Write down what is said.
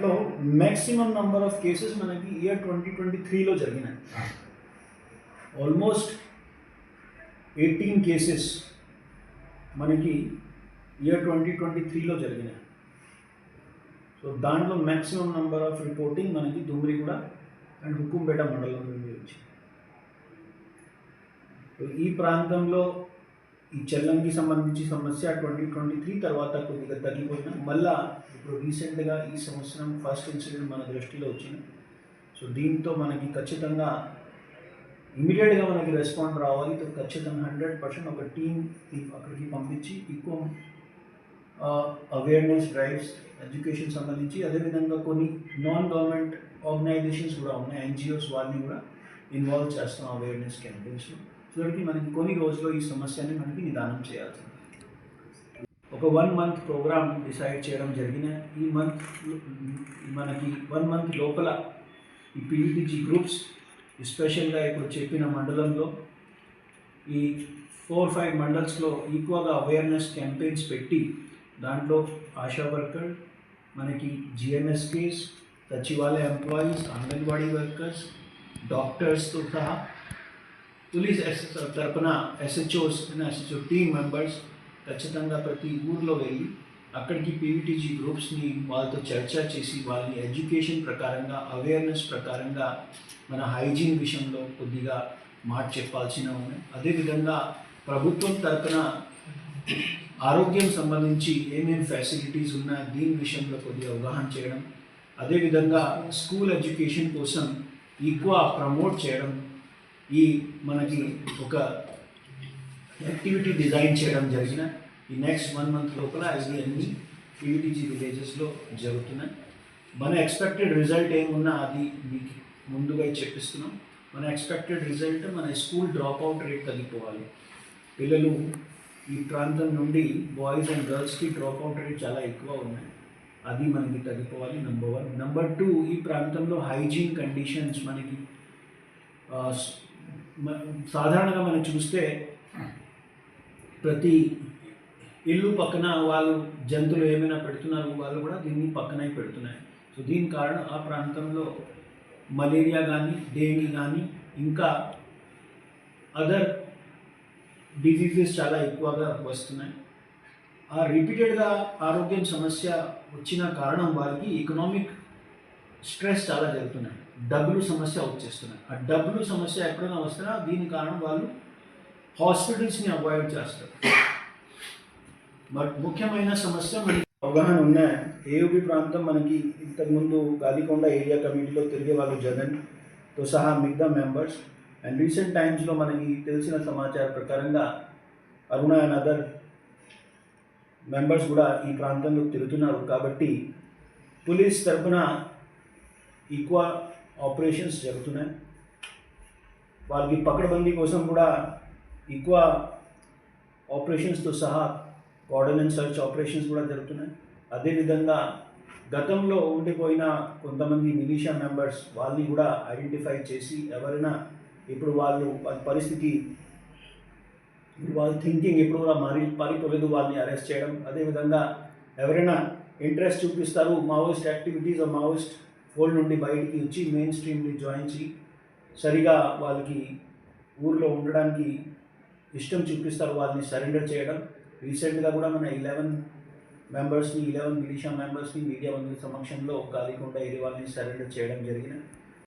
లో maximum number of cases మనకి year twenty twenty త్రీలో జరిగినాయి. ఆల్మోస్ట్ ఎయిటీన్ కేసెస్ మనకి ఇయర్ ట్వంటీ ట్వంటీ త్రీలో జరిగినాయి. సో దాంట్లో మ్యాక్సిమం నంబర్ ఆఫ్ రిపోర్టింగ్ మనకి దుమ్రిగూడ అండ్ హుకుంపేట మండలం నుండి వచ్చింది. ఈ ప్రాంతంలో ఈ చెల్లంకి సంబంధించి సమస్య ట్వంటీ ట్వంటీ త్రీ తర్వాత కొద్దిగా తగ్గిపోయినా మళ్ళా ఇప్పుడు రీసెంట్గా ఈ సంవత్సరం ఫస్ట్ ఇన్సిడెంట్ మన దృష్టిలో వచ్చింది. సో దీంతో మనకి ఖచ్చితంగా ఇమీడియట్గా మనకి రెస్పాండ్ రావాలి. ఖచ్చితంగా హండ్రెడ్ పర్సెంట్ ఒక టీం అక్కడికి పంపించి ఎక్కువ అవేర్నెస్ డ్రైవ్స్ ఎడ్యుకేషన్ సంబంధించి అదేవిధంగా కొన్ని నాన్ గవర్నమెంట్ ఆర్గనైజేషన్స్ కూడా ఉన్నాయి. ఎన్జిఓస్ వాళ్ళని కూడా ఇన్వాల్వ్ చేస్తాం అవేర్నెస్ క్యాంపెయిన్స్ చివరికి మనకి కొన్ని రోజుల్లో ఈ సమస్యని మనకి నిదానం చేయాల్సింది. ఒక వన్ మంత్ ప్రోగ్రామ్ డిసైడ్ చేయడం జరిగిన ఈ మంత్ మనకి వన్ మంత్ లోపల ఈ పీఈటీజీ గ్రూప్స్ ఎస్పెషల్గా ఇప్పుడు చెప్పిన మండలంలో ఈ ఫోర్ ఫైవ్ మండల్స్లో ఈక్వల్గా అవేర్నెస్ క్యాంపెయిన్స్ పెట్టి దాంట్లో ఆశా వర్కర్ మనకి జిఎంఎస్కేస్ సచివాలయ ఎంప్లాయీస్ అంగన్వాడీ వర్కర్స్ డాక్టర్స్తో సహా పోలీస్ ఎస్ uh, తరపున ఎస్హెచ్ఓస్ ఎస్హెచ్ఓ టీమ్ మెంబర్స్ ఖచ్చితంగా ప్రతి ఊర్లో వెళ్ళి అక్కడికి పీవీటీజీ గ్రూప్స్ని వాళ్ళతో చర్చ చేసి వాళ్ళని ఎడ్యుకేషన్ ప్రకారంగా అవేర్నెస్ ప్రకారంగా మన హైజీన్ విషయంలో కొద్దిగా మాట చెప్పాల్సిన ఉన్నాయి. అదేవిధంగా ప్రభుత్వం తరపున ఆరోగ్యం సంబంధించి ఏమేమి ఫెసిలిటీస్ ఉన్నాయో దీని విషయంలో కొద్దిగా అవగాహన చేయడం. అదేవిధంగా స్కూల్ ఎడ్యుకేషన్ కోసం ఎక్కువ ప్రమోట్ చేయడం. ఈ మనకి ఒక యాక్టివిటీ డిజైన్ చేయడం జరిగిన ఈ నెక్స్ట్ వన్ మంత్ లోపల ఇవి అన్ని పీవీటీజీ విలేజెస్లో జరుగుతున్నాయి. మన ఎక్స్పెక్టెడ్ రిజల్ట్ ఏమున్నా అది మీకు ముందుగా చెప్పిస్తున్నాం. మన ఎక్స్పెక్టెడ్ రిజల్ట్ మన స్కూల్ డ్రాప్ అవుట్ రేట్ తగ్గిపోవాలి. పిల్లలు ఈ ప్రాంతం నుండి బాయ్స్ అండ్ గర్ల్స్కి డ్రాప్ అవుట్ రేట్ చాలా ఎక్కువ ఉన్నాయి. అది మనకి తగ్గిపోవాలి నెంబర్ వన్ నెంబర్ టూ ఈ ప్రాంతంలో హైజీన్ కండిషన్స్ మనకి సాధారణంగా మనం చూస్తే ప్రతి ఇల్లు పక్కన వాళ్ళు జంతువులు ఏమైనా పెడుతున్నారు వాళ్ళు కూడా దీన్ని పక్కనే పెడుతున్నాయి. సో దీని కారణం ఆ ప్రాంతంలో మలేరియా కానీ డెంగీ కానీ ఇంకా అదర్ డిజీజెస్ చాలా ఎక్కువగా వస్తున్నాయి. ఆ రిపీటెడ్గా ఆరోగ్యం సమస్య వచ్చిన కారణం వారికి ఎకనామిక్ స్ట్రెస్ చాలా జరుగుతున్నాయి. డబ్బులు సమస్య వచ్చేస్తున్నాయి ఆ డబ్బులు సమస్య ఎక్కడైనా వస్తున్నా దీని కారణం వాళ్ళు హాస్పిటల్స్ని అవాయిడ్ చేస్తారు. బట్ ముఖ్యమైన సమస్య మనకి అవగాహన ఉన్నాయి ఏయుబి ప్రాంతం మనకి ఇంతకుముందు గాలికొండ ఏరియా కమిటీలో తిరిగే వాళ్ళు జగన్తో సహా మిగతా మెంబర్స్. అండ్ రీసెంట్ టైమ్స్లో మనకి తెలిసిన సమాచార ప్రకారంగా అరుణ అండ్ అదర్ మెంబర్స్ కూడా ఈ ప్రాంతంలో తిరుగుతున్నారు. కాబట్టి పోలీస్ తరఫున ఎక్కువ ఆపరేషన్స్ జరుగుతున్నాయి. వాళ్ళకి పకడ్బందీ కోసం కూడా ఎక్కువ ఆపరేషన్స్తో సహా కోఆర్డినెన్స్ సర్చ్ ఆపరేషన్స్ కూడా జరుగుతున్నాయి. అదేవిధంగా గతంలో ఉండిపోయిన కొంతమంది మిలీషియా మెంబర్స్ వాళ్ళని కూడా ఐడెంటిఫై చేసి ఎవరైనా ఇప్పుడు వాళ్ళు వాళ్ళ పరిస్థితి వాళ్ళ థింకింగ్ ఎప్పుడు కూడా మారి పారిపోలేదు వాళ్ళని అరెస్ట్ చేయడం. అదేవిధంగా ఎవరైనా ఇంట్రెస్ట్ చూపిస్తారు మావోయిస్ట్ యాక్టివిటీస్ మావోయిస్ట్ ఫోల్డ్ నుండి బయటికి వచ్చి మెయిన్ స్ట్రీమ్ని జాయిన్ చేసి సరిగా వాళ్ళకి ఊర్లో ఉండడానికి ఇష్టం చూపిస్తారు వాళ్ళని సరెండర్ చేయడం. రీసెంట్గా కూడా మన ఇలెవెన్ మెంబర్స్ని ఇలెవెన్ మిలిషియా మెంబర్స్ని మీడియా మంది సమక్షంలో గాలికొండ ఏరియా వాళ్ళని సరెండర్ చేయడం జరిగిన